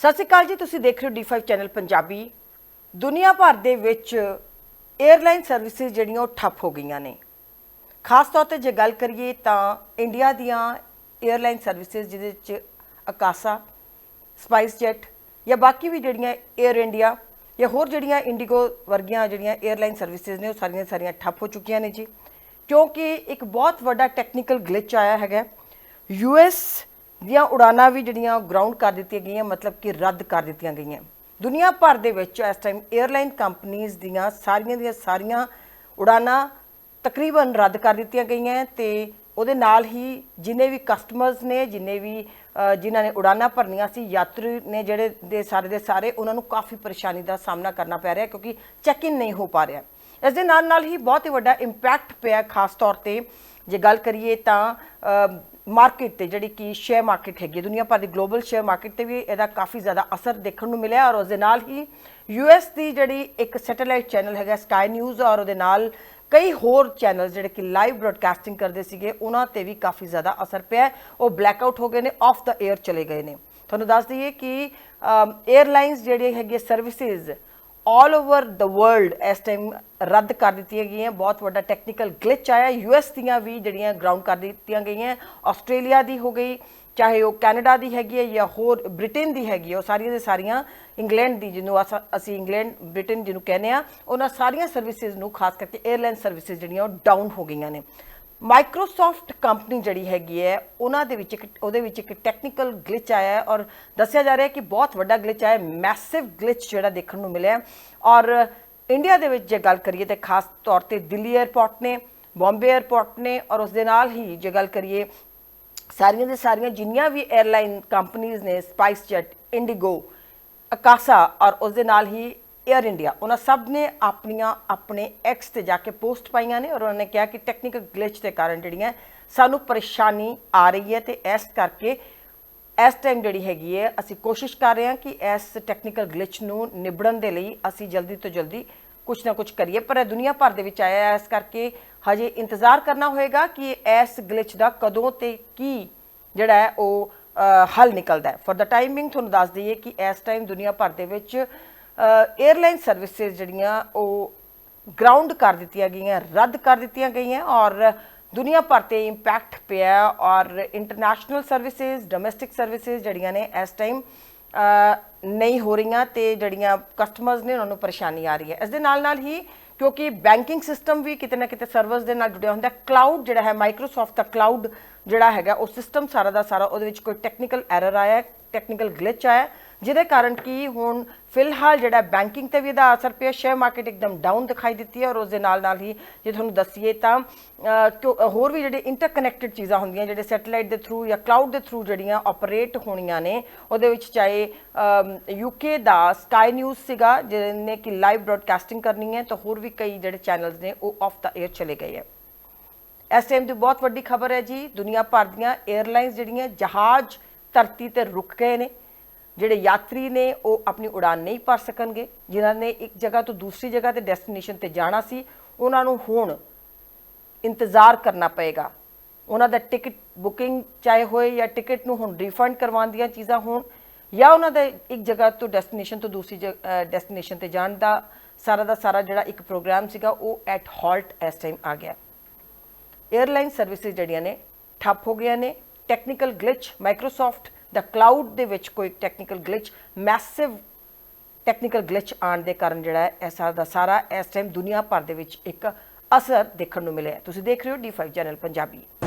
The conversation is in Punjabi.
ਸਤਿ ਸ਼੍ਰੀ ਅਕਾਲ ਜੀ, ਤੁਸੀਂ ਦੇਖ ਰਹੇ ਹੋ D5 ਚੈਨਲ ਪੰਜਾਬੀ। ਦੁਨੀਆ ਭਰ ਦੇ ਵਿੱਚ 에ਅਰਲਾਈਨ ਸਰਵਿਸਿਜ਼ ਜਿਹੜੀਆਂ ਉਹ ਠੱਪ ਹੋ ਗਈਆਂ ਨੇ। ਖਾਸ ਤੌਰ ਤੇ ਜੇ ਗੱਲ ਕਰੀਏ ਤਾਂ ਇੰਡੀਆ ਦੀਆਂ 에ਅਰਲਾਈਨ ਸਰਵਿਸਿਜ਼ ਜਿਹਦੇ ਵਿੱਚ ਅਕਾਸਾ ਸਪਾਈਸ ਜੈਟ ਜਾਂ ਬਾਕੀ ਵੀ ਜਿਹੜੀਆਂ 에ਅਰ ਇੰਡੀਆ ਜਾਂ ਹੋਰ ਜਿਹੜੀਆਂ ਇੰਡੀਗੋ ਵਰਗੀਆਂ ਜਿਹੜੀਆਂ 에ਅਰਲਾਈਨ ਸਰਵਿਸਿਜ਼ ਨੇ, ਉਹ ਸਾਰੀਆਂ ਸਾਰੀਆਂ ਠੱਪ ਹੋ ਚੁੱਕੀਆਂ ਨੇ ਜੀ। ਕਿਉਂਕਿ ਇੱਕ ਬਹੁਤ ਵੱਡਾ ਟੈਕਨੀਕਲ ਗਲਿਚ ਆਇਆ ਹੈਗਾ। ਯੂਐਸ ਦੀਆਂ ਉਡਾਨਾਂ ਵੀ ਜਿਹੜੀਆਂ ਗਰਾਊਂਡ ਕਰ ਦਿੱਤੀਆਂ ਗਈਆਂ, ਮਤਲਬ ਕਿ ਰੱਦ ਕਰ ਦਿੱਤੀਆਂ ਗਈਆਂ। ਦੁਨੀਆ ਭਰ ਦੇ ਵਿੱਚ ਇਸ ਟਾਈਮ 에ਅਰਲਾਈਨ ਕੰਪਨੀਆਂ ਦੀਆਂ ਸਾਰੀਆਂ ਦੀਆਂ ਸਾਰੀਆਂ ਉਡਾਨਾਂ ਤਕਰੀਬਨ ਰੱਦ ਕਰ ਦਿੱਤੀਆਂ ਗਈਆਂ ਤੇ ਉਹਦੇ ਨਾਲ ਹੀ ਜਿਨੇ ਵੀ ਕਸਟਮਰਸ ਨੇ, ਜਿਨੇ ਵੀ ਜਿਨ੍ਹਾਂ ਨੇ ਉਡਾਨਾਂ ਭਰਨੀਆਂ ਸੀ, ਯਾਤਰੀ ਨੇ ਜਿਹੜੇ ਦੇ ਸਾਰੇ ਦੇ ਸਾਰੇ, ਉਹਨਾਂ ਨੂੰ ਕਾਫੀ ਪਰੇਸ਼ਾਨੀ ਦਾ ਸਾਹਮਣਾ ਕਰਨਾ ਪੈ ਰਿਹਾ ਕਿਉਂਕਿ ਚੈੱਕ ਇਨ ਨਹੀਂ ਹੋ ਪਾ ਰਿਹਾ। ਇਸ ਦੇ ਨਾਲ ਨਾਲ ਹੀ ਬਹੁਤ ਹੀ ਵੱਡਾ ਇੰਪੈਕਟ ਪਿਆ ਖਾਸ ਤੌਰ ਤੇ ਜੇ ਗੱਲ ਕਰੀਏ ਤਾਂ ਮਾਰਕੀਟ ਤੇ ਜਿਹੜੀ ਕਿ ਸ਼ੇਅਰ ਮਾਰਕੀਟ ਹੈਗੀ ਹੈ, ਦੁਨੀਆ ਭਰ ਦੀ ਗਲੋਬਲ ਸ਼ੇਅਰ ਮਾਰਕੀਟ ਤੇ ਵੀ ਇਹਦਾ ਕਾਫੀ ਜ਼ਿਆਦਾ ਅਸਰ ਦੇਖਣ ਨੂੰ ਮਿਲਿਆ ਔਰ ਉਸ ਦੇ ਨਾਲ ਹੀ ਯੂਐਸ ਦੀ ਜਿਹੜੀ ਇੱਕ ਸੈਟੇਲਾਈਟ ਚੈਨਲ ਹੈਗਾ ਸਕਾਈ ਨਿਊਜ਼ ਔਰ ਉਹਦੇ ਨਾਲ ਕਈ ਹੋਰ ਚੈਨਲ ਜਿਹੜੇ ਕਿ ਲਾਈਵ ਬ੍ਰਾਡਕਾਸਟਿੰਗ ਕਰਦੇ ਸੀਗੇ ਉਹਨਾਂ ਤੇ ਵੀ ਕਾਫੀ ਜ਼ਿਆਦਾ ਅਸਰ ਪਿਆ ਉਹ ਬਲੈਕ ਆਊਟ ਹੋ ਗਏ ਨੇ ਆਫ ਦਾ 에ਅਰ ਚਲੇ ਗਏ ਨੇ। ਤੁਹਾਨੂੰ ਦੱਸ ਦਈਏ ਕਿ 에ਅਰਲਾਈਨਸ ਜਿਹੜੇ ਹੈਗੇ services all over the world ਇਸ ਟਾਈਮ ਰੱਦ ਕਰ ਦਿੱਤੀਆਂ ਗਈਆਂ, ਬਹੁਤ ਵੱਡਾ ਟੈਕਨੀਕਲ ਗਲਿਚ ਆਇਆ ਯੂਐਸ ਦੀਆਂ ਵੀ ਜਿਹੜੀਆਂ ਗਰਾਊਂਡ ਕਰ ਦਿੱਤੀਆਂ ਗਈਆਂ, ਆਸਟ੍ਰੇਲੀਆ ਦੀ ਹੋ ਗਈ, ਚਾਹੇ ਉਹ ਕੈਨੇਡਾ ਦੀ ਹੈਗੀ ਹੈ ਜਾਂ ਹੋਰ ਬ੍ਰਿਟੇਨ ਦੀ ਹੈਗੀ ਹੈ, ਉਹ ਸਾਰੀਆਂ ਦੇ ਸਾਰੀਆਂ ਇੰਗਲੈਂਡ ਦੀ ਜਿਹਨੂੰ ਅਸਾਂ- ਅਸੀਂ ਇੰਗਲੈਂਡ, ਬ੍ਰਿਟੇਨ ਜਿਹਨੂੰ ਕਹਿੰਦੇ ਆ ਉਹਨਾਂ ਸਾਰੀਆਂ ਸਰਵਿਸਿਜ਼ ਨੂੰ, ਖਾਸ ਕਰਕੇ 에ਅਰਲਾਈਨ ਸਰਵਿਸਿਜ਼ ਜਿਹੜੀਆਂ, ਉਹ ਡਾਊਨ ਹੋ ਗਈਆਂ ਨੇ। ਮਾਈਕਰੋਸਾਫਟ ਕੰਪਨੀ ਜਿਹੜੀ ਹੈਗੀ ਹੈ, ਉਹਨਾਂ ਦੇ ਵਿੱਚ ਇੱਕ, ਉਹਦੇ ਵਿੱਚ ਇੱਕ ਟੈਕਨੀਕਲ ਗਲਿਚ ਆਇਆ ਹੈ ਔਰ ਦੱਸਿਆ ਜਾ ਰਿਹਾ ਹੈ ਕਿ ਬਹੁਤ ਵੱਡਾ ਗਲਿਚ ਆਇਆ ਹੈ ਮੈਸਿਵ ਗਲਿਚ ਜਿਹੜਾ ਦੇਖਣ ਨੂੰ ਮਿਲਿਆ ਔਰ ਇੰਡੀਆ ਦੇ ਵਿੱਚ ਜੇ ਗੱਲ ਕਰੀਏ ਤੇ ਖਾਸ ਤੌਰ ਤੇ ਦਿੱਲੀ 에ਅਰਪੋਰਟ ਨੇ ਬੰਬੇ 에ਅਰਪੋਰਟ ਨੇ ਔਰ ਉਸ ਦੇ ਨਾਲ ਹੀ ਜੇ ਗੱਲ ਕਰੀਏ, ਸਾਰੀਆਂ ਦੇ ਸਾਰੀਆਂ ਜਿੰਨੀਆਂ ਵੀ 에ਅਰਲਾਈਨ ਕੰਪਨੀਆਂ ਨੇ ਸਪਾਈਸ ਜੈਟ ਇੰਡੀਗੋ ਅਕਾਸਾ ਔਰ ਉਸ ਦੇ ਨਾਲ ਹੀ 에ਅਰ ਇੰਡੀਆ ਉਹਨਾਂ ਸਭ ਨੇ ਆਪਣੀਆਂ, ਆਪਣੇ ਐਕਸ ਤੇ ਜਾ ਕੇ ਪੋਸਟ ਪਾਈਆਂ ਨੇ ਔਰ ਉਹਨਾਂ ਨੇ ਕਿਹਾ ਕਿ ਟੈਕਨੀਕਲ ਗਲਿਚ ਦੇ ਕਾਰਨ ਜਿਹੜੀਆਂ ਸਾਨੂੰ ਪਰੇਸ਼ਾਨੀ ਆ ਰਹੀ ਹੈ ਤੇ ਇਸ ਕਰਕੇ ਇਸ ਟਾਈਮ ਜਿਹੜੀ ਹੈਗੀ ਹੈ, ਅਸੀਂ ਕੋਸ਼ਿਸ਼ ਕਰ ਰਹੇ ਹਾਂ ਕਿ ਇਸ ਟੈਕਨੀਕਲ ਗਲਿਚ ਨੂੰ ਨਿਬੜਨ ਦੇ ਲਈ ਅਸੀਂ ਜਲਦੀ ਤੋਂ ਜਲਦੀ ਕੁਝ ਨਾ ਕੁਝ ਕਰੀਏ। ਪਰ ਇਹ ਦੁਨੀਆ ਭਰ ਦੇ ਵਿੱਚ ਆਇਆ ਹੈ, ਇਸ ਕਰਕੇ ਹਜੇ ਇੰਤਜ਼ਾਰ ਕਰਨਾ ਹੋਏਗਾ ਕਿ ਇਸ ਗਲਿਚ ਦਾ ਕਦੋਂ ਤੇ ਕੀ ਜਿਹੜਾ ਹੈ ਉਹ ਹੱਲ ਨਿਕਲਦਾ ਹੈ। ਫॉर ਦਾ ਟਾਈਮਿੰਗ ਤੁਹਾਨੂੰ ਦੱਸ ਦਈਏ ਕਿ ਇਸ ਟਾਈਮ ਦੁਨੀਆ ਭਰ ਦੇ ਵਿੱਚ 에ਅਰਲਾਈਨ ਸਰਵਿਸਿਜ਼ ਜਿਹੜੀਆਂ ਉਹ ਗਰਾਊਂਡ ਕਰ ਦਿੱਤੀਆਂ ਗਈਆਂ, ਰੱਦ ਕਰ ਦਿੱਤੀਆਂ ਗਈਆਂ ਔਰ ਦੁਨੀਆ ਭਰ ਤੇ ਇੰਪੈਕਟ ਪਿਆ ਔਰ ਇੰਟਰਨੈਸ਼ਨਲ ਸਰਵਿਸਿਜ਼ ਡੋਮੈਸਟਿਕ ਸਰਵਿਸਿਜ਼ ਜਿਹੜੀਆਂ ਨੇ ਇਸ ਟਾਈਮ ਨਹੀਂ ਹੋ ਰਹੀਆਂ ਤੇ ਜਿਹੜੀਆਂ ਕਸਟਮਰਸ ਨੇ ਉਹਨਾਂ ਨੂੰ ਪਰੇਸ਼ਾਨੀ ਆ ਰਹੀ ਹੈ। ਇਸ ਦੇ ਨਾਲ ਨਾਲ ਹੀ ਕਿਉਂਕਿ ਬੈਂਕਿੰਗ ਸਿਸਟਮ ਵੀ ਕਿਤੇ ਨਾ ਕਿਤੇ ਸਰਵਰਸ ਦੇ ਨਾਲ ਜੁੜਿਆ ਹੁੰਦਾ ਕਲਾਊਡ ਜਿਹੜਾ ਹੈ ਮਾਈਕਰੋਸਾਫਟ ਦਾ ਕਲਾਊਡ ਜਿਹੜਾ ਹੈਗਾ, ਉਹ ਸਿਸਟਮ ਸਾਰਾ ਦਾ ਸਾਰਾ ਉਹਦੇ ਵਿੱਚ ਕੋਈ ਟੈਕਨੀਕਲ ਐਰਰ ਆਇਆ ਟੈਕਨੀਕਲ ਗਲਿਚ ਆਇਆ। ਜਿਹਦੇ ਕਾਰਨ ਕੀ ਹੁਣ ਫਿਲਹਾਲ ਜਿਹੜਾ ਬੈਂਕਿੰਗ ਤੇ ਵੀ ਇਹਦਾ ਅਸਰ ਪਿਆ ਸ਼ੇਅਰ ਮਾਰਕੀਟ ਇੱਕਦਮ ਡਾਊਨ ਦਿਖਾਈ ਦਿੱਤੀ ਹੈ ਔਰ ਉਸ ਦੇ ਨਾਲ ਨਾਲ ਹੀ ਜੇ ਤੁਹਾਨੂੰ ਦੱਸੀਏ ਤਾਂ ਅਹ, ਹੋਰ ਵੀ ਜਿਹੜੇ ਇੰਟਰਕਨੈਕਟਡ ਚੀਜ਼ਾਂ ਹੁੰਦੀਆਂ ਜਿਹੜੇ ਸੈਟੇਲਾਈਟ ਦੇ ਥਰੂ ਜਾਂ ਕਲਾਊਡ ਦੇ ਥਰੂ ਜਿਹੜੀਆਂ ਆਪਰੇਟ ਹੋਣੀਆਂ ਨੇ ਉਹਦੇ ਵਿੱਚ ਚਾਹੇ ਯੂਕੇ ਦਾ ਸਕਾਈ ਨਿਊਜ਼ ਸੀਗਾ ਜਿਹਨੇ ਕਿ ਲਾਈਵ ਬ੍ਰਾਡਕਾਸਟਿੰਗ ਕਰਨੀ ਹੈ ਤਾਂ ਹੋਰ ਵੀ ਕਈ ਜਿਹੜੇ ਚੈਨਲਸ ਨੇ ਉਹ ਆਫ ਦਾ 에ਅਰ ਚਲੇ ਗਏ ਹੈ। ਇਸ ਟਾਈਮ ਦੀ ਬਹੁਤ ਵੱਡੀ ਖਬਰ ਹੈ ਜੀ ਦੁਨੀਆ ਭਰ ਦੀਆਂ 에ਅਰਲਾਈਨਸ ਜਿਹੜੀਆਂ ਜਹਾਜ਼ ਧਰਤੀ ਤੇ ਰੁਕ ਗਏ ਨੇ ਜਿਹੜੇ ਯਾਤਰੀ ਨੇ, ਉਹ ਆਪਣੀ ਉਡਾਨ ਨਹੀਂ ਭਰ ਸਕਣਗੇ। ਜਿਨ੍ਹਾਂ ਨੇ ਇੱਕ ਜਗ੍ਹਾ ਤੋਂ ਦੂਸਰੀ ਜਗ੍ਹਾ ਤੇ ਡੈਸਟੀਨੇਸ਼ਨ ਤੇ ਜਾਣਾ ਸੀ, ਉਹਨਾਂ ਨੂੰ ਹੁਣ ਇੰਤਜ਼ਾਰ ਕਰਨਾ ਪਏਗਾ। ਉਹਨਾਂ ਦਾ ਟਿਕਟ ਬੁਕਿੰਗ ਚਾਹੇ ਹੋਏ ਜਾਂ ਟਿਕਟ ਨੂੰ ਹੁਣ ਰਿਫੰਡ ਕਰਵਾਉਣ ਦੀਆਂ ਚੀਜ਼ਾਂ ਹੋਣ, ਜਾਂ ਉਹਨਾਂ ਦੇ ਇੱਕ ਜਗ੍ਹਾ ਤੋਂ ਡੈਸਟੀਨੇਸ਼ਨ ਤੋਂ ਦੂਸਰੀ ਡੈਸਟੀਨੇਸ਼ਨ ਤੇ ਜਾਣ ਦਾ ਸਾਰਾ ਦਾ ਸਾਰਾ ਜਿਹੜਾ ਇੱਕ ਪ੍ਰੋਗਰਾਮ ਸੀਗਾ, ਉਹ ਐਟ ਹਾਲਟ ਇਸ ਟਾਈਮ ਆ ਗਿਆ। 에ਅਰਲਾਈਨ ਸਰਵਿਸਿਜ਼ ਜਿਹੜੀਆਂ ਨੇ, ਠੱਪ ਹੋ ਗਈਆਂ ਨੇ। ਟੈਕਨੀਕਲ ਗਲਿਚ ਮਾਈਕਰੋਸਾਫਟ ਤਾਂ ਕਲਾਊਡ ਦੇ ਵਿੱਚ ਕੋਈ technical glitch massive technical glitch ਆਉਣ ਦੇ ਕਾਰਨ ਜਿਹੜਾ ਹੈ, ਇਹ ਸਾਰਾ ਦਾ ਸਾਰਾ ਇਸ ਟਾਈਮ ਦੁਨੀਆ ਭਰ ਦੇ ਵਿੱਚ ਇੱਕ ਅਸਰ ਦੇਖਣ ਨੂੰ ਮਿਲਿਆ ਤੁਸੀਂ ਦੇਖ ਰਹੇ ਹੋ D5 ਚੈਨਲ ਪੰਜਾਬੀ।